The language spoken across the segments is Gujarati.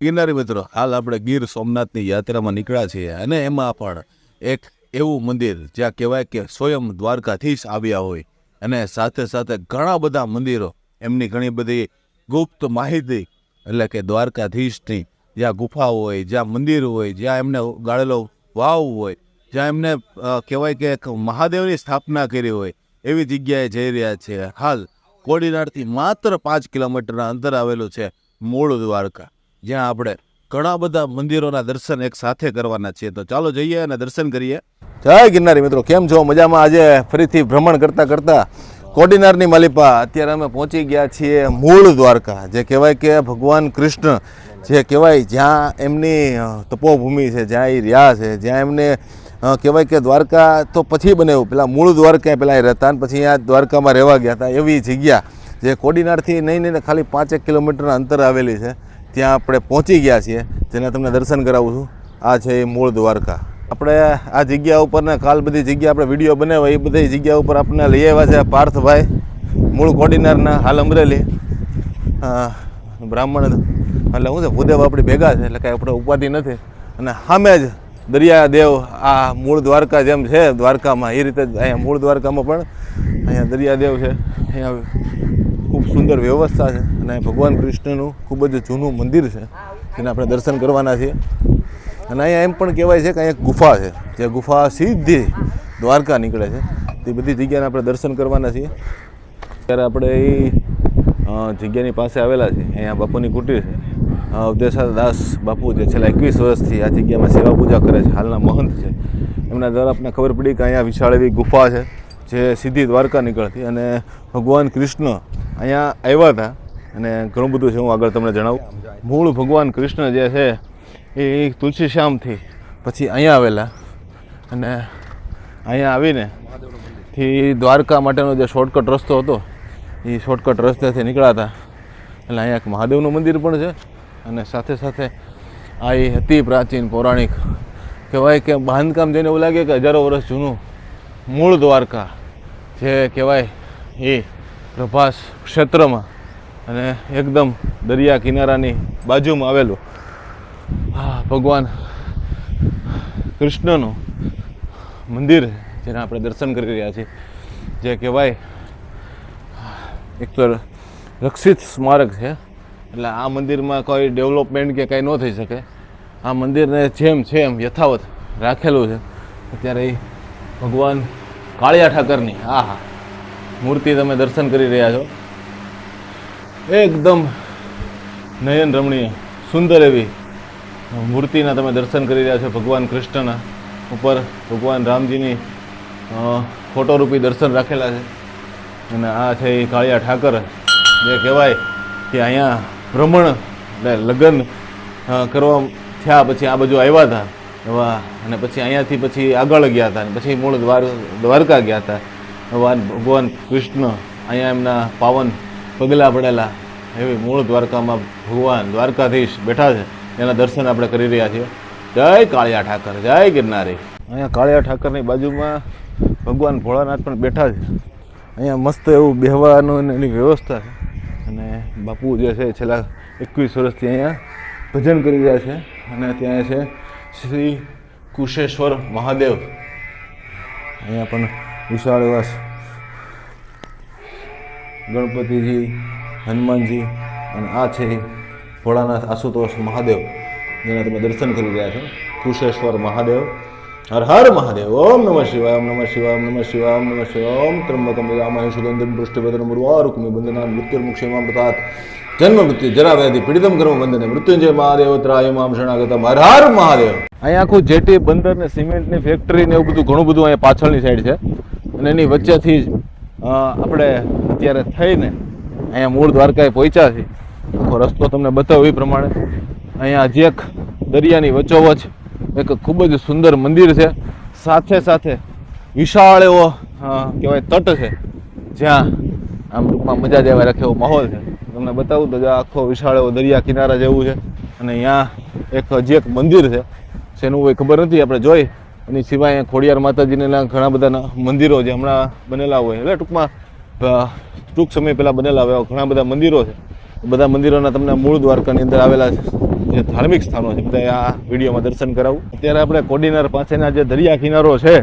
કિનારી મિત્રો, હાલ આપણે ગીર સોમનાથની યાત્રામાં નીકળ્યા છીએ અને એમાં પણ એક એવું મંદિર જ્યાં કહેવાય કે સ્વયં દ્વારકાધીશ આવ્યા હોય અને સાથે સાથે ઘણા બધા મંદિરો, એમની ઘણી બધી ગુપ્ત માહિતી એટલે કે દ્વારકાધીશની જ્યાં ગુફા હોય, જ્યાં મંદિર હોય, જ્યાં એમને ગાળેલો વાવ હોય, જ્યાં એમને કહેવાય કે એક મહાદેવની સ્થાપના કરી હોય, એવી જગ્યાએ જઈ રહ્યા છે. હાલ કોડીનારથી માત્ર પાંચ કિલોમીટરના અંતર આવેલું છે મૂળ દ્વારકા. જ્યાં આપણે ઘણા બધા મંદિરોના દર્શન એક સાથે કરવાના છીએ. તો ચાલો જઈએ અને દર્શન કરીએ. જય ગિરનારી મિત્રો, કેમ છો? મજામાં? આજે ફરીથી ભ્રમણ કરતાં કરતાં કોડીનારની માલિપા, અત્યારે અમે પહોંચી ગયા છીએ મૂળ દ્વારકા. જે કહેવાય કે ભગવાન કૃષ્ણ, જે કહેવાય જ્યાં એમની તપોભૂમિ છે, જ્યાં એ રહ્યા છે, જ્યાં એમને કહેવાય કે દ્વારકા તો પછી બનાવ્યું પેલા મૂળ દ્વારકા પેલા એ રહેતા અને પછી અહીંયા દ્વારકામાં રહેવા ગયા હતા એવી જગ્યા જે કોડીનારથી નહીં નહીં, ખાલી પાંચેક કિલોમીટરના અંતર આવેલી છે. ત્યાં આપણે પહોંચી ગયા છીએ, જેના તમને દર્શન કરાવું છું. આ છે એ મૂળ દ્વારકા. આપણે આ જગ્યા ઉપર ને કાલ બધી જગ્યા આપણે વીડિયો બનાવ્યા, એ બધી જગ્યા ઉપર આપણને લઈ આવ્યા છે પાર્થભાઈ, મૂળ કોડીનારના, હાલ અમરેલી. બ્રાહ્મણ, એટલે શું છે, ભૂદેવ આપણી ભેગા છે, એટલે કાંઈ આપણે ઉપાધિ નથી. અને સામે જ દરિયાદેવ, આ મૂળ દ્વારકા જેમ છે, દ્વારકામાં, એ રીતે જ અહીંયા મૂળ દ્વારકામાં પણ અહીંયા દરિયાદેવ છે. અહીંયા ખૂબ સુંદર વ્યવસ્થા છે અને ભગવાન કૃષ્ણનું ખૂબ જ જૂનું મંદિર છે જેને આપણે દર્શન કરવાના છીએ. અને અહીંયા એમ પણ કહેવાય છે કે અહીંયા ગુફા છે જે ગુફા સીધી દ્વારકા નીકળે છે. તે બધી જગ્યાને આપણે દર્શન કરવાના છીએ. ત્યારે આપણે એ જગ્યાની પાસે આવેલા છે અહીંયા બાપુની કુટીર છે. અ, દાસ બાપુ જે છેલ્લા એકવીસ વર્ષથી આ જગ્યામાં સેવા પૂજા કરે છે હાલના મહંત છે. એમના દ્વારા આપણને ખબર પડી કે અહીંયા વિશાળ એવી ગુફા છે જે સીધી દ્વારકા નીકળતી. અને ભગવાન કૃષ્ણ અહીંયા આવ્યા હતા અને ઘણું બધું છે હું આગળ તમને જણાવું. મૂળ ભગવાન કૃષ્ણ જે છે એ તુલસી શ્યામથી પછી અહીંયા આવેલા અને અહીંયા આવીને થી દ્વારકા માટેનો જે શોર્ટકટ રસ્તો હતો, એ શોર્ટકટ રસ્તેથી નીકળ્યા હતા. એટલે અહીંયા એક મહાદેવનું મંદિર પણ છે અને સાથે સાથે આ એ અતિ પ્રાચીન પૌરાણિક. કહેવાય કે બાંધકામ જેને એવું લાગે કે હજારો વર્ષ જૂનું મૂળ દ્વારકા જે કહેવાય એ પ્રભાસ ક્ષેત્રમાં અને એકદમ દરિયા કિનારાની બાજુમાં આવેલું. આ ભગવાન કૃષ્ણનું મંદિર જેના આપણે દર્શન કરી રહ્યા છીએ. જે કહેવાય એક તો રક્ષિત સ્મારક છે. એટલે આ મંદિરમાં કોઈ ડેવલપમેન્ટ કે કંઈ ન થઈ શકે. આ મંદિરને જેમ છે એમ યથાવત રાખેલું છે. અત્યારે ભગવાન કાળિયા ઠાકરની આ હા મૂર્તિ તમે દર્શન કરી રહ્યા છો. એકદમ નયન રમણીય, સુંદર એવી મૂર્તિના તમે દર્શન કરી રહ્યા છો ભગવાન કૃષ્ણના ઉપર. ભગવાન રામજીની ફોટોરૂપી દર્શન રાખેલા છે. અને આ છે એ કાળિયા ઠાકર, જે કહેવાય કે અહીંયા ભ્રમણ એટલે લગ્ન કરવા થયા પછી આ બાજુ આવ્યા હતા. એવા, અને પછી અહીંયાથી પછી આગળ ગયા હતા અને પછી મૂળ દ્વાર, દ્વારકા ગયા હતા. ભગવાન ભગવાન કૃષ્ણ, અહીંયા એમના પાવન પગલાં પડેલા એવી મૂળ દ્વારકામાં ભગવાન દ્વારકાધીશ બેઠા છે. એના દર્શન આપણે કરી રહ્યા છીએ. જય કાળિયા ઠાકર, જય ગિરનારી. અહીંયા કાળિયા ઠાકરની બાજુમાં ભગવાન ભોળાનાથ પણ બેઠા છે. અહીંયા મસ્ત એવું બેહવાનું એની વ્યવસ્થા છે. અને બાપુ જે છે છેલ્લા એકવીસ વર્ષથી અહીંયા ભજન કરી રહ્યા છે. અને ત્યાં છે શ્રી કુશેશ્વર મહાદેવ. અહીંયા પણ વિશાળ એવા ગણપતિજી, હનુમાનજી અને આ છે ભોળાનાથ આશુતોષ મહાદેવ, જેના તમે દર્શન કરી રહ્યા છો. કુશેશ્વર મહાદેવ, હર હર મહાદેવ, ઓમ નમઃ શિવાય, ઓમ નમઃ શિવાય, ઓમ નમઃ શિવાય, ઓમ નમઃ શિવાય, ઓમ ત્રંબકમ રામાય સુગંધમ પૃષ્ઠવેદન મુર્વારુકમિ બંધના મૃત્યુર્મુક્ષેમામ પ્રતાત જન્મ મૃત્યુ જરા વ્યાધિ પીડિતમ કર્મ બંધને મૃત્યુંજય મહાદેવ ત્રાય મામ શરણાગતમ, હર હર મહાદેવ. અહીંયા આખું જેટી બંદર ને સિમેન્ટની ફેક્ટરી ને એવું બધું ઘણું બધું અહીંયા પાછળની સાઈડ છે. અને એની વચ્ચેથી જ આપણે અત્યારે થઈને અહીંયા મૂળ દ્વારકાએ પહોંચ્યા છે આખો રસ્તો તમને બતાવ્યો એ પ્રમાણે. અહીંયા હજી એક દરિયાની વચ્ચોવચ એક ખૂબ જ સુંદર મંદિર છે. સાથે સાથે વિશાળ એવો કહેવાય તટ છે. જ્યાં આમ ટૂંકમાં મજા જેવા રાખે એવો માહોલ છે. તમને બતાવું તો જે આખો વિશાળ એવો દરિયા કિનારા જેવું છે. અને અહીંયા એક હજી એક મંદિર છે. જેનું કોઈ ખબર નથી, આપણે જોઈ એની સિવાય ખોડિયાર માતાજીના ઘણા બધા મંદિરો જે હમણાં બનેલા હોય. એટલે ટૂંકમાં ટૂંક સમય પહેલાં બનેલા હોય ઘણા બધા મંદિરો છે. બધા મંદિરોના તમને મૂળ દ્વારકાની અંદર આવેલા જે ધાર્મિક સ્થાનો છે. બધા આ વિડીયોમાં દર્શન કરાવું. અત્યારે આપણે કોડીનાર પાસેના જે દરિયા કિનારો છે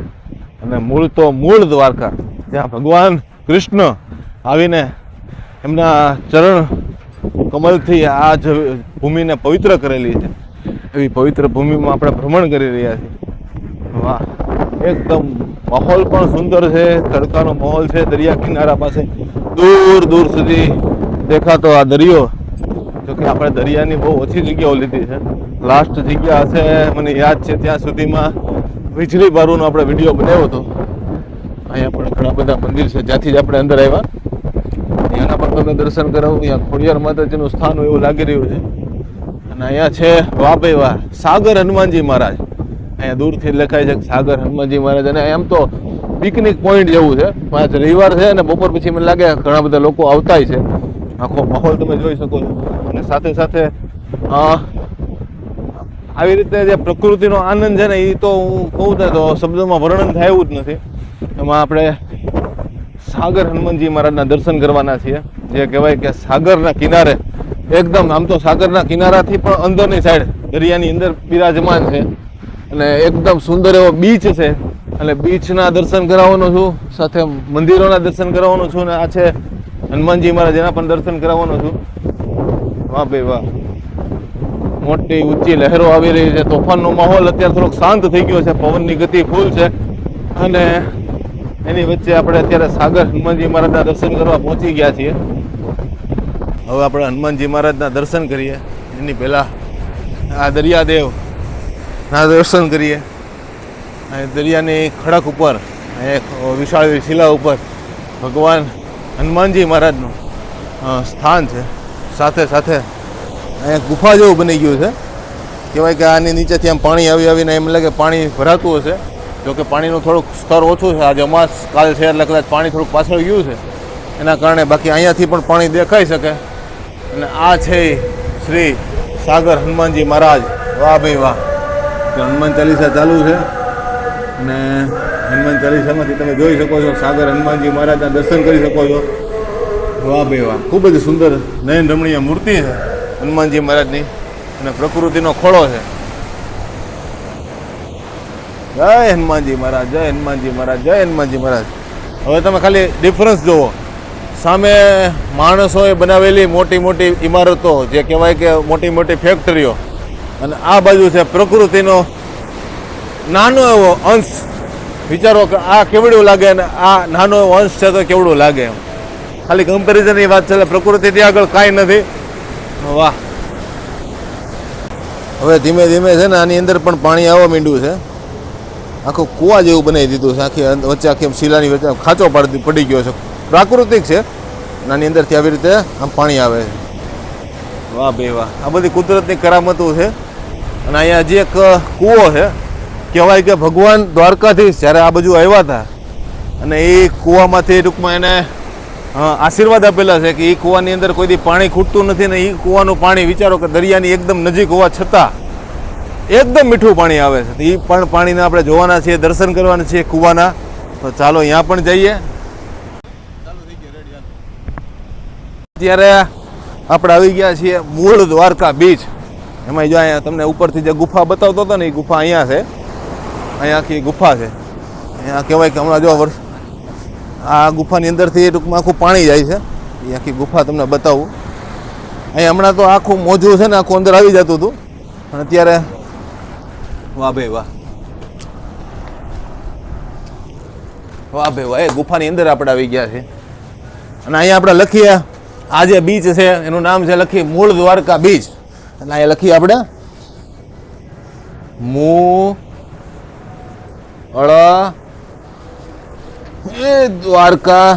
અને મૂળ તો મૂળ દ્વારકા. ત્યાં ભગવાન કૃષ્ણ આવીને એમના ચરણ કમલથી આ જ ભૂમિને પવિત્ર કરેલી છે. એવી પવિત્ર ભૂમિમાં આપણે ભ્રમણ કરી રહ્યા છીએ. વાહ. એકદમ માહોલ પણ સુંદર છે, તડકાનો માહોલ છે, દરિયા કિનારા પાસે. દૂર દૂર સુધી દેખાતો આ દરિયો. જો કે આપણે દરિયાની બહુ ઓછી જગ્યાઓ લીધી છે. લાસ્ટ જગ્યા હશે, મને યાદ છે ત્યાં સુધીમાં વીજળી બારુનો આપણે વીડિયો બનાવ્યો હતો. અહીંયા પણ ઘણા બધા મંદિર છે, જ્યાંથી જ આપણે અંદર આવ્યા. ત્યાંના પણ તમને દર્શન કરાવું. અહીંયા ખોડિયાર માતાજીનું સ્થાન એવું લાગી રહ્યું છે. અને અહીંયા છે વાહ ભાઈ વાહ સાગર હનુમાનજી મહારાજ. અહીંયા દૂરથી લખાય છે સાગર હનુમાનજી મહારાજ. અને એમ તો પિકનિક પોઈન્ટ જેવું છે. પાંચ રવિવાર છે અને બપોર પછી મને લાગે ઘણા બધા લોકો આવતાય છે. આખો માહોલ તમે જોઈ શકો છો. અને સાથે સાથે આવી રીતે જે પ્રકૃતિનો આનંદ છે ને એ તો હું કહું ને તો શબ્દોમાં વર્ણન થાય એવું જ નથી. એમાં આપણે સાગર હનુમાનજી મહારાજના દર્શન કરવાના છીએ. જે કહેવાય કે સાગરના કિનારે, એકદમ આમ તો સાગરના કિનારાથી પણ અંદરની સાઈડ દરિયાની અંદર બિરાજમાન છે. અને એકદમ સુંદર એવો બીચ છે. અને બીચના દર્શન કરાવવાનો છું, સાથે મંદિરોના દર્શન કરાવવાનો છું અને આ છે હનુમાનજી મહારાજ, એના પણ દર્શન કરાવવાનો છું. વાહ ભાઈ વાહ. મોટી ઊંચી લહેરો આવી રહી છે. તોફાનનો માહોલ અત્યારે થોડોક શાંત થઈ ગયો છે. પવનની ગતિ ફૂલ છે. અને એની વચ્ચે આપણે અત્યારે સાગર હનુમાનજી મહારાજના દર્શન કરવા પહોંચી ગયા છીએ. હવે આપણે હનુમાનજી મહારાજના દર્શન કરીએ. એની પહેલાં આ દરિયાદેવ ના દર્શન કરીએ. અહીં દરિયાની ખડક ઉપર એક વિશાળ શિલા ઉપર ભગવાન હનુમાનજી મહારાજનું સ્થાન છે. સાથે સાથે અહીંયા ગુફા જેવું બની ગયું છે. કહેવાય કે આની નીચેથી આમ પાણી આવી આવીને એમ લાગે પાણી ભરાતું હશે. જોકે પાણીનું થોડુંક સ્તર ઓછું છે. આજે અમાસ કાલ છે એટલે કદાચ પાણી થોડુંક પાછળ ગયું છે. એના કારણે બાકી અહીંયાથી પણ પાણી દેખાઈ શકે. અને આ છે શ્રી સાગર હનુમાનજી મહારાજ. વાહ ભાઈ વાહ. તો હનુમાન ચાલીસા ચાલુ છે. અને હનુમાન ચાલીસામાંથી તમે જોઈ શકો છો, સાગર હનુમાનજી મહારાજના દર્શન કરી શકો છો. વાહ ભાઈ વાહ, ખૂબ જ સુંદર નયન રમણીય મૂર્તિ છે હનુમાનજી મહારાજની અને પ્રકૃતિનો ખોળો છે. જય હનુમાનજી મહારાજ, જય હનુમાનજી મહારાજ, જય હનુમાનજી મહારાજ. હવે તમે ખાલી ડિફરન્સ જુઓ સામે માણસોએ બનાવેલી મોટી મોટી ઇમારતો જે કહેવાય કે મોટી મોટી ફેક્ટરીઓ અને આ બાજુ છે પ્રકૃતિનો નાનો એવો અંશ. વિચારો કે આ કેવડું લાગે અને આ નાનો એવો અંશ છે તો કેવડું લાગે એમ. ખાલી કમ્પેરિઝનની વાત છે પ્રકૃતિથી આગળ કાંઈ નથી. વાહ. હવે ધીમે ધીમે છે ને આની અંદર પણ પાણી આવવા માંડ્યું છે. આખું કુવા જેવું બનાવી દીધું છે. આખી વચ્ચે આખી શિલાની વચ્ચે ખાંચો પાડી પડી ગયો છે. પ્રાકૃતિક છે. આની અંદરથી આવી રીતે આમ પાણી આવે છે. વાહ બે વાહ. આ બધી કુદરતની કરામતો છે. અને અહીંયા હજી એક કૂવો છે. કહેવાય કે ભગવાન દ્વારકાધીશ જ્યારે આ બાજુ આવ્યા હતા. અને એ કૂવામાંથી ટૂંકમાં એને આશીર્વાદ આપેલા છે કે એ કૂવાની અંદર કોઈ દી પાણી ખૂટતું નથી ને એ કૂવાનું પાણી, વિચારો કે દરિયાની એકદમ નજીક હોવા છતાં એકદમ મીઠું પાણી આવે છે. એ પણ પાણીને આપણે જોવાના છીએ, દર્શન કરવાના છીએ કૂવાના. તો ચાલો અહીંયા પણ જઈએ. અત્યારે આપણે આવી ગયા છીએ મૂળ દ્વારકા બીચ. એમાં જો અહીંયા તમને ઉપરથી જે ગુફા બતાવતો હતો ને, એ ગુફા અહીંયા છે. અહીંયા આખી ગુફા છે. અહીંયા કહેવાય કે હમણાં જો વર્ષ, આ ગુફાની અંદરથી ટૂંકમાં આખું પાણી જાય છે. એ આખી ગુફા તમને બતાવું. અહીંયા હમણાં તો આખું મોજું છે ને, આખું અંદર આવી જતું હતું. પણ અત્યારે, વાહ ભાઈ વાહ. વાહ ભાઈ વાહ, એ ગુફાની અંદર આપણે આવી ગયા છે અને અહીંયા આપણે લખીએ, આ જે બીચ છે, એનું નામ છે લખી મૂળ દ્વારકા બીચ. અને અહીંયા લખીએ આપણે મૂ, અળ, એ દ્વારકા.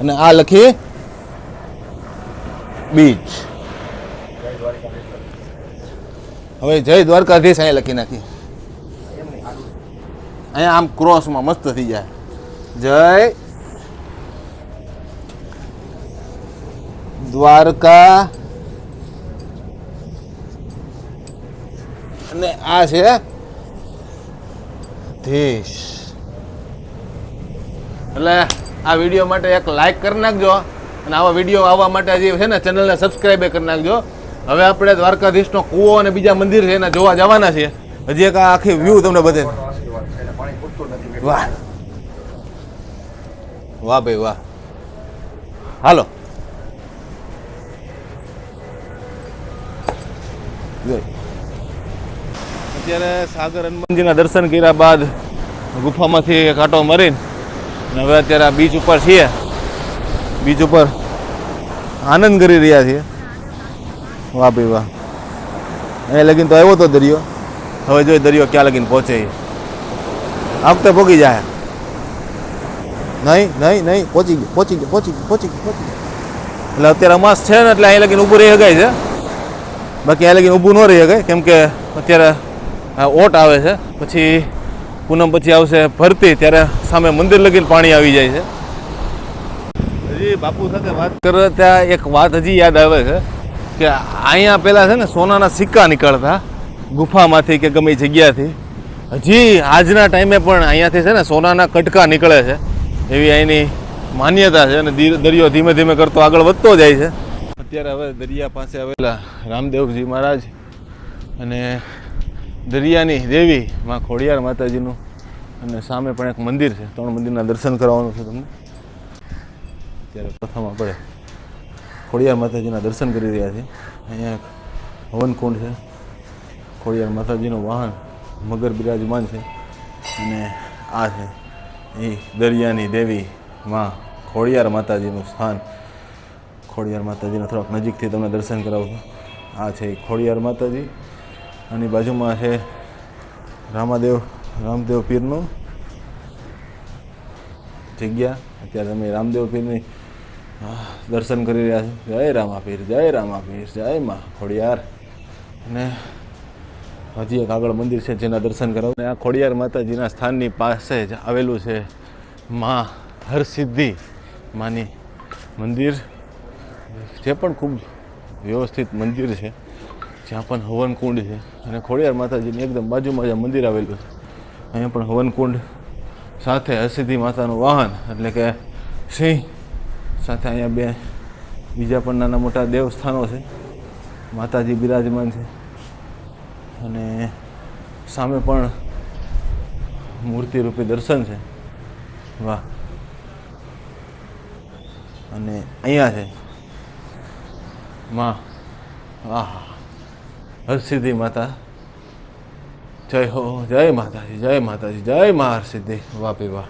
અને આ લખી બીચ. હવે જય દ્વારકાધીશ અહીંયા લખી નાખી. અહીંયા આમ ક્રોસમાં મસ્ત થઈ જાય. જય દ્વારકા. અને આ છે ધીશ. એટલે આ વીડિયો માટે એક લાઈક કરી નાખજો અને આવા વીડિયો આવવા માટે જે છે ને ચેનલને સબસ્ક્રાઈબ કરી નાખજો. હવે આપણે દ્વારકાધીશનો કૂવો અને બીજા મંદિર છે એના જોવા જવાના છીએ. હજી એક આખી વ્યૂ તમને બધે. વાહ. વાહ ભાઈ, વાહ. હાલો. અત્યારે સાગર હનુમાનજીના દર્શન કર્યા બાદ ગુફામાંથી કાંટો મરીને હવે અત્યારે આ બીચ ઉપર છીએ. બીચ ઉપર આનંદ કરી રહ્યા છીએ. વાહ ભાઈ વાહ. અહીંયા લગીને તો આવ્યો તો દરિયો. હવે જોઈએ દરિયો ક્યાં લગીને પહોંચે એ. આ વખતે જાય. નહીં નહીં નહીં, પહોંચી ગયો પહોંચી ગયો પહોંચી ગયો પહોંચી ગયો, પહોંચી એટલે અત્યારે અમાસ છે ને, એટલે અહીં લગીને ઊભું રહી શકાય છે. બાકી અહીંયા લગી ઊભું ન રહી શકે કેમ કે અત્યારે ઓટ આવે છે. પછી પૂનમ પછી આવશે ભરતી, ત્યારે સામે મંદિર લગીને પાણી આવી જાય છે. હજી બાપુ સાથે વાત કરે ત્યાં એક વાત હજી યાદ આવે છે કે અહીંયા પહેલાં છે ને સોનાના સિક્કા નીકળતા, ગુફામાંથી કે ગમે જગ્યાથી. હજી આજના ટાઈમે પણ અહીંયાથી છે ને સોનાના કટકા નીકળે છે. એવી અહીંની માન્યતા છે અને દરિયો ધીમે ધીમે કરતો આગળ વધતો જાય છે. અત્યારે હવે દરિયા પાસે આવેલા રામદેવજી મહારાજ અને દરિયાની દેવી માં ખોડિયાર માતાજીનું અને સામે પણ એક મંદિર છે. ત્રણ મંદિરના દર્શન કરવાનું છે તમને. ત્યારે પ્રથમ આપણે ખોડિયાર માતાજીના દર્શન કરી રહ્યા છીએ. અહીંયા એક હવનકુંડ છે. ખોડિયાર માતાજીનું વાહન મગર બિરાજમાન છે અને આ છે. એ દરિયાની દેવી માં ખોડિયાર માતાજીનું સ્થાન ખોડિયાર માતાજીના થોડાક નજીકથી તમને દર્શન કરાવું આ છે ખોડિયાર માતાજી. અને બાજુમાં છે રામાદેવ, રામદેવ પીરનું જગ્યા. અત્યારે તમે રામદેવ પીરની દર્શન કરી રહ્યા છો જય રામા પીર, જય રામા પીર, જય મા ખોડિયાર. અને હજી એક આગળ મંદિર છે જેના દર્શન કરાવું. આ ખોડિયાર માતાજીના સ્થાનની પાસે જ આવેલું છે મા હરસિદ્ધિ માની મંદિર. જે પણ ખૂબ વ્યવસ્થિત મંદિર છે, જ્યાં પણ હવનકુંડ છે, અને ખોડિયાર માતાજીની એકદમ બાજુમાં જે મંદિર આવેલું છે. અહીંયા પણ હવનકુંડ સાથે અસિદ્ધિ માતાનું વાહન, એટલે કે સિંહ સાથે અહીંયા બે બીજા પણ નાના મોટા દેવસ્થાનો છે. માતાજી બિરાજમાન છે. અને સામે પણ મૂર્તિ રૂપી દર્શન છે. વાહ. અને અહીંયા છે. માં. વાહ હરસિદ્ધિ માતા. જય હો, જય માતાજી જય માતાજી, જય મા હરસિદ્ધિ. વાપી વાહ.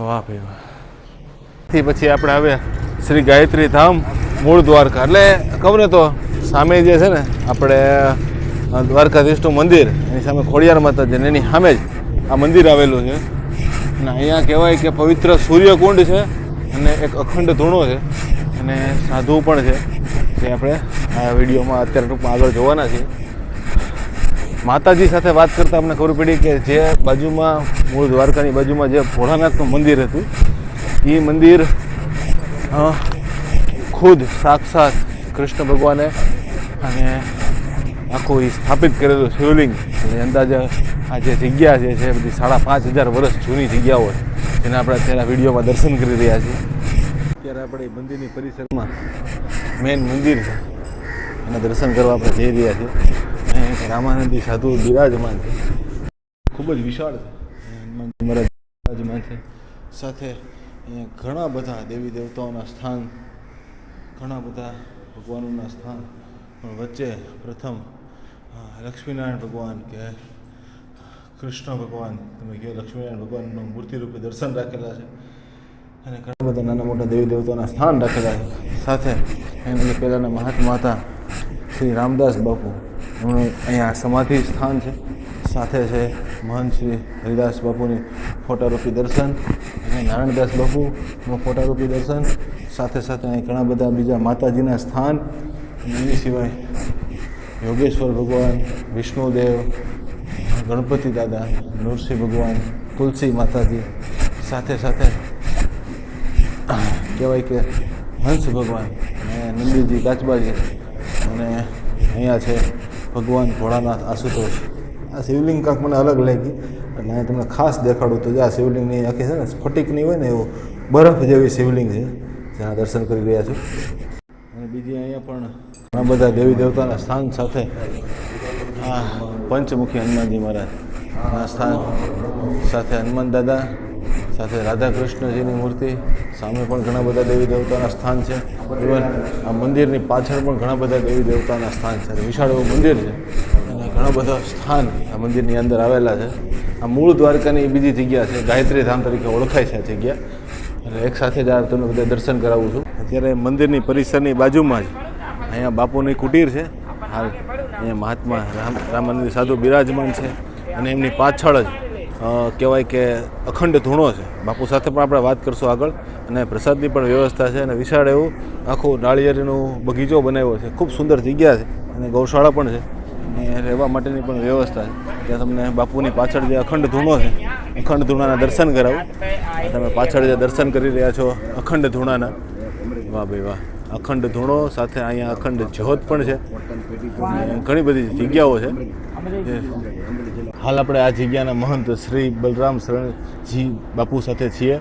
વાપી વાહ. પછી આપણે આવ્યા શ્રી ગાયત્રી ધામ મૂળ દ્વારકા. એટલે ખબર ને તો સામે જે છે ને, આપણે દ્વારકાધીશનું મંદિર, એની સામે ખોડિયાર માતાજી અને એની સામે જ આ મંદિર આવેલું છે. અને અહીંયા કહેવાય કે પવિત્ર સૂર્યકુંડ છે અને એક અખંડ ધૂણો છે. અને સાધુ પણ છે. જે આપણે આ વિડીયોમાં અત્યારે ટૂંકમાં આગળ જોવાના છીએ. માતાજી સાથે વાત કરતાં અમને ખબર પડી કે જે બાજુમાં, મૂળ દ્વારકાની બાજુમાં જે ભોળાનાથનું મંદિર હતું એ મંદિર ખુદ સાક્ષાત કૃષ્ણ ભગવાને અને આખું એ સ્થાપિત કરેલું શિવલિંગ. અંદાજે આ જે જગ્યા છે, જે બધી સાડા પાંચ હજાર વર્ષ જૂની જગ્યાઓ છે, જેને આપણે અત્યારે વિડીયોમાં દર્શન કરી રહ્યા છીએ. અત્યારે આપણે મંદિરની પરિસરમાં મેન મંદિર છે. એના દર્શન કરવા આપણે જઈ રહ્યા છીએ. અહીં રામાનંદી સાધુ બિરાજમાન છે. ખૂબ જ વિશાળ છે. હનુમાનજી બિરાજમાન છે. સાથે અહીંયા ઘણા બધા દેવી દેવતાઓના સ્થાન, ઘણા બધા ભગવાનોના સ્થાન, પણ વચ્ચે પ્રથમ લક્ષ્મીનારાયણ ભગવાન કે કૃષ્ણ ભગવાન. તમે કહો લક્ષ્મીનારાયણ ભગવાનનું મૂર્તિ રૂપે દર્શન રાખેલા છે. અને ઘણા બધા નાના મોટા દેવી દેવતાઓના સ્થાન રાખેલા સાથે એમની પહેલાંના મહાત્મા હતા, શ્રી રામદાસ બાપુ. એમનું અહીંયા સમાધિ સ્થાન છે. સાથે છે મહંત શ્રી હરિદાસ બાપુની ફોટારૂપી દર્શન, અને નારાયણદાસ બાપુનું ફોટારૂપી દર્શન. સાથે સાથે અહીં ઘણા બધા બીજા માતાજીના સ્થાન. એની સિવાય યોગેશ્વર ભગવાન, વિષ્ણુદેવ, ગણપતિ દાદા, નૃસિંહ ભગવાન, તુલસી માતાજી. સાથે સાથે કહેવાય કે હંસ ભગવાન અને નંદીજી કાચબાજી અને અહીંયા છે ભગવાન ભોળાનાથ આશુતોષ આ શિવલિંગ કાંક મને અલગ લાગી એટલે અહીંયા તમને ખાસ દેખાડું તો જે આ શિવલિંગની આખી છે ને સ્ફટિકની હોય ને એવું બરફ જેવી શિવલિંગ છે જેના દર્શન કરી રહ્યા છું. અને બીજી અહીંયા પણ ઘણા બધા દેવી દેવતાના સ્થાન સાથે આ પંચમુખી હનુમાનજી મહારાજ સ્થાન સાથે હનુમાન દાદા સાથે રાધા કૃષ્ણજીની મૂર્તિ, સામે પણ ઘણા બધા દેવી દેવતાના સ્થાન છે. ઇવન આ મંદિરની પાછળ પણ ઘણા બધા દેવી દેવતાના સ્થાન છે. વિશાળ એવું મંદિર છે. અને ઘણા બધા સ્થાન આ મંદિરની અંદર આવેલા છે. આ મૂળ દ્વારકાની બીજી જગ્યા છે. ગાયત્રી ધામ તરીકે ઓળખાય છે આ જગ્યા. એટલે એક સાથે જ આ તમને બધા દર્શન કરાવું છું. અત્યારે મંદિરની પરિસરની બાજુમાં જ અહીંયા બાપુની કુટીર છે. હાલ અહીંયા મહાત્મા રામ, રામાનંદ સાધુ બિરાજમાન છે. અને એમની પાછળ જ કહેવાય કે અખંડ ધૂણો છે. બાપુ સાથે પણ આપણે વાત કરશું આગળ. અને પ્રસાદની પણ વ્યવસ્થા છે અને વિશાળ એવું આખું નાળિયેરીનું બગીચો બનાવ્યો છે. ખૂબ સુંદર જગ્યા છે અને ગૌશાળા પણ છે. અને રહેવા માટેની પણ વ્યવસ્થા છે. ત્યાં તમને બાપુની પાછળ જે અખંડ ધૂણો છે, અખંડ ધૂણાના દર્શન કરાવું. તમે પાછળ જે દર્શન કરી રહ્યા છો, અખંડ ધૂણાના. વાહ ભાઈ વાહ. અખંડ ધૂણો સાથે અહીંયા અખંડ જ્યોત પણ છે. ઘણી બધી જગ્યાઓ છે. હાલ આપણે આ જગ્યાના મહંત શ્રી બલરામ શરણજી બાપુ સાથે છીએ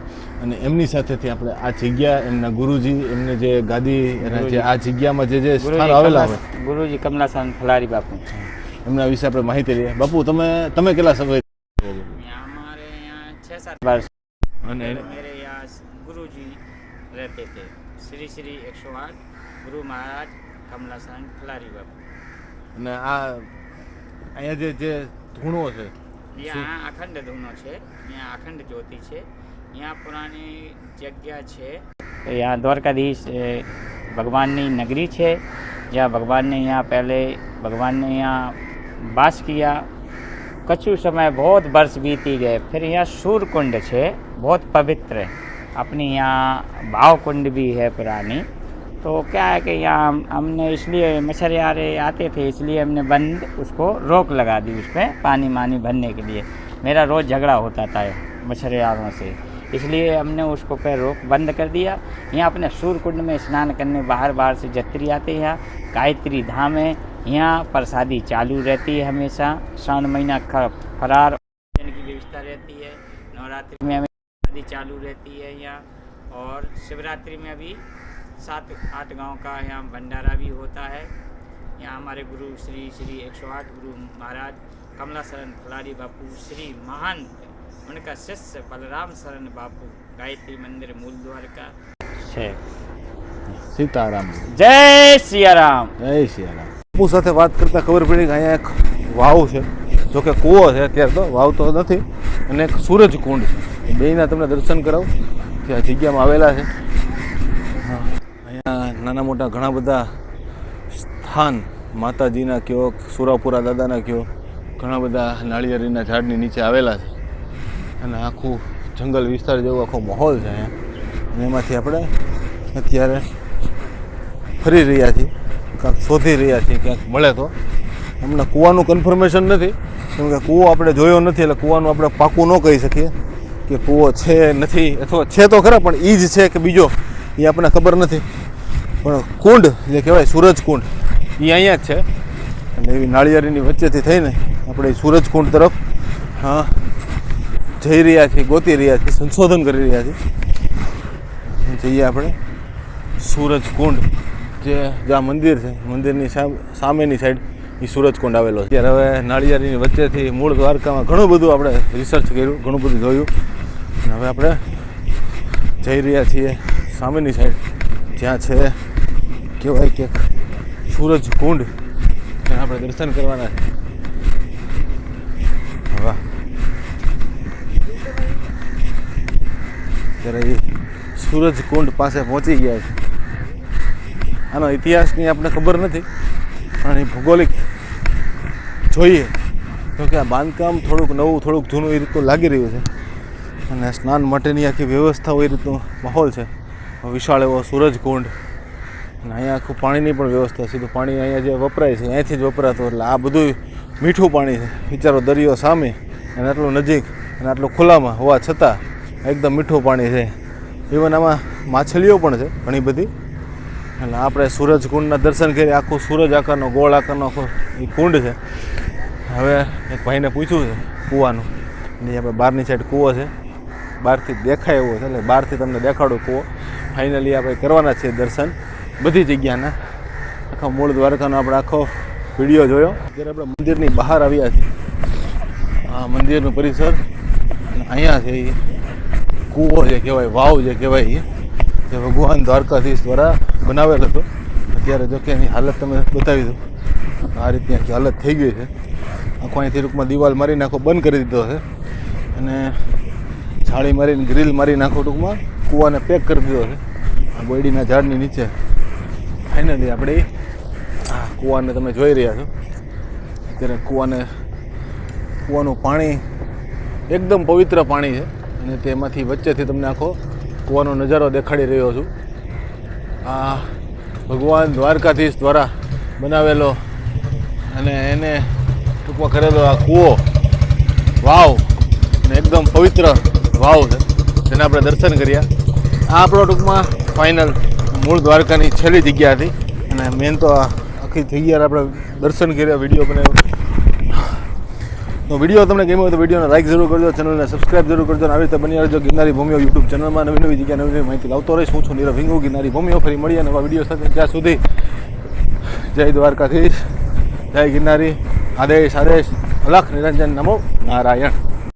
અને એમની સાથેથી આપણે આ જગ્યા એમના ગુરુજી એમને જે ગાદી જે આ જગ્યામાં જે જે સ્થાન આવેલા હોય. ગુરુજી કમલાસન ફલારી બાપુ. એમના વિશે આપણે માહિતી લઈએ. બાપુ તમે તમે કેટલા સમય અમારે અહીંયા છે સાત વાર અને ગુરુજી રહેતે થે શ્રી શ્રી એકસો આઠ ગુરુ મહારાજ કમલાસન ફલારી બાપુ. અને આ અહીંયા જે જે ધૂણો છે यहाँ अखंड धूनो છે यहाँ अखंड જ્યોતિ છે यहाँ પુરાણી જગ્યા છે यहाँ દ્વારકાધીશ એ, ભગવાનની નગરી છે જ્યાં ભગવાનને यहाँ पहले भगवान ने यहाँ वास किया कछु समय बहुत वर्ष बीती गए फिर यहाँ सूर्य कुंड है बहुत पवित्र है अपनी यहाँ भाव कुंड भी है पुरानी तो क्या है कि यहाँ हम- हमने इसलिए मछुआरे आते थे, इसलिए हमने बंद, उसको रोक लगा दी उस पर पानी मानी भरने के लिए। मेरा रोज़ झगड़ा होता था मछुआरों से। इसलिए हमने उसको पे रोक बंद कर दिया। यहाँ अपने सूर्य कुंड में स्नान करने बाहर बाहर से जत्री आते हैं। गायत्री धाम है। यहाँ प्रसादी चालू रहती है हमेशा। श्रावण महीना फरार की व्यवस्था रहती है। नवरात्रि में हमें प्रसादी चालू रहती है यहाँ। और शिवरात्रि में अभी सात आठ गांव का यहाँ भंडारा भी होता है यहाँ हमारे गुरु श्री श्री 108 गुरु महाराज कमला शरण फलारी बापू श्री महंत उनका शिष्य बलराम शरण बापू गायत्री मंदिर मूल द्वारका છે સીતારામ જય સિયારામ જય સિયારામ બાપુ સાથે વાત કરતાં ખબર પડી કે અહીંયા એક વાવ છે જો કે કૂવો છે અત્યારે તો વાવ તો નથી અને એક સૂરજ કુંડ છે બેયના તમને દર્શન કરાવું કે આ જગ્યામાં આવેલા છે હા, અહીંયા નાના મોટા ઘણા બધા સ્થાન માતાજીના કયો, સુરાપુરા દાદાના કયો, ઘણા બધા નાળિયેરીના ઝાડની નીચે આવેલા છે. અને આખું જંગલ વિસ્તાર જેવો આખો માહોલ છે અને એમાંથી આપણે અત્યારે ફરી રહ્યા છીએ. ક્યાંક શોધી રહ્યા છીએ, ક્યાંક મળે તો. હમણાં કૂવાનું કન્ફર્મેશન નથી. કેમ કે કૂવો આપણે જોયો નથી, એટલે કૂવાનું આપણે પાકું ન કહી શકીએ કે કૂવો છે, નથી, અથવા છે તો ખરા, પણ એ જ છે કે બીજો એ આપણને ખબર નથી. પણ કુંડ જે કહેવાય સૂરજ કુંડ, એ અહીંયા જ છે. અને એવી નાળિયેરીની વચ્ચેથી થઈને આપણે સૂરજ કુંડ તરફ, હા, જઈ રહ્યા છીએ, ગોતી રહ્યા છીએ, સંશોધન કરી રહ્યા છીએ. જઈએ આપણે સૂરજ કુંડ, જે જ્યાં મંદિર છે, મંદિરની સામ- સામેની સાઈડ એ સૂરજ કુંડ આવેલો છે. ત્યારે હવે નાળિયેરીની વચ્ચેથી મૂળ દ્વારકામાં ઘણું બધું આપણે રિસર્ચ કર્યું, ઘણું બધું જોયું. અને હવે આપણે જઈ રહ્યા છીએ સામેની સાઈડ જ્યાં છે કહેવાય કે સૂરજ કુંડ. આપણે દર્શન કરવાના. વાહ. ત્યારે એ સૂરજ કુંડ પાસે પહોંચી ગયા છે. આનો ઇતિહાસની આપણે ખબર નથી, પણ એ ભૌગોલિક જોઈએ તો કે આ બાંધકામ થોડુંક નવું, થોડુંક જૂનું એ રીતનું લાગી રહ્યું છે. અને સ્નાન માટેની આખી વ્યવસ્થા હોય એ રીતનો માહોલ છે. વિશાળ એવો સૂરજ કુંડ. અને અહીંયા આખું પાણીની પણ વ્યવસ્થા સીધું પાણી અહીંયા જે વપરાય છે અહીંયાથી જ વપરાતું એટલે આ બધું મીઠું પાણી છે. વિચારો દરિયો સામે અને આટલું નજીક અને આટલું ખુલ્લામાં, હોવા છતાં એકદમ મીઠું પાણી છે. ઇવન આમાં માછલીઓ પણ છે, ઘણી બધી. એટલે આપણે સૂરજ કુંડના દર્શન કરી આખું સૂરજ આકારનો, ગોળ આકારનો આખો એ કુંડ છે. હવે એક ભાઈને પૂછ્યું છે, કૂવાનું. ને આપણે બહારની સાઈડ કૂવો છે. બહારથી દેખાય એવો છે, એટલે બહારથી તમને દેખાડું કૂવો. ફાઇનલી આપણે કરવાના છે દર્શન. બધી જગ્યાના. આખા મૂળ દ્વારકાનો આપણે આખો વીડિયો જોયો. અત્યારે આપણે મંદિરની બહાર આવ્યા છીએ, આ મંદિરનું પરિસર, અને અહીંયા છે એ કૂવો જે કહેવાય, વાવ જે કહેવાય એ, જે ભગવાન દ્વારકાધીશ દ્વારા બનાવેલ હતો. અત્યારે જો કે એની હાલત તમે બતાવી દો આ રીતની આખી હાલત થઈ ગઈ છે. આખો અહીંથી ટૂંકમાં દિવાલ મારીને આખો બંધ કરી દીધો છે. અને જાળી મારીને, ગ્રીલ મારીને આખો ટૂંકમાં, કૂવાને પેક કરી દીધો છે. આ બોયડીના ઝાડની નીચે. ફાઇનલી આપણે આ કૂવાને તમે જોઈ રહ્યા છો. અત્યારે કૂવાને, કૂવાનું પાણી એકદમ પવિત્ર પાણી છે અને તેમાંથી વચ્ચેથી તમને આખો કૂવાનો નજારો દેખાડી રહ્યો છું. આ ભગવાન દ્વારકાધીશ દ્વારા બનાવેલો અને એને ટૂંકમાં કરેલો આ કૂવો, વાવ, અને એકદમ પવિત્ર વાવ છે. જેને આપણે દર્શન કર્યા. આ આપણો ટૂંકમાં ફાઇનલ મૂળ દ્વારકાની છેલ્લી જગ્યા હતી. અને મેન તો આખી જગ્યા આપણે દર્શન કર્યા વીડિયો બનાવ્યો. તો વીડિયો તમને ગમ્યો હોય તો વિડીયોને લાઈક જરૂર કરજો ચેનલને સબસ્ક્રાઇબ જરૂર કરજો અને આવી રીતે બની રહેજો ગિરનારી ભૂમિઓ યુટ્યુબ ચેનલમાં. નવી નવી જગ્યા નવી નવી માહિતી લાવતો રહીશ. હું છું નીરવ હિંગુ, ગિરનારી ભૂમિઓ ફરી મળીએ નવા વીડિયો સાથે. ત્યાં સુધી જય દ્વારકાધીશ, જય ગિરનારી. આદેશ આદેશ. અલખ, નિરંજન, નમો નારાયણ.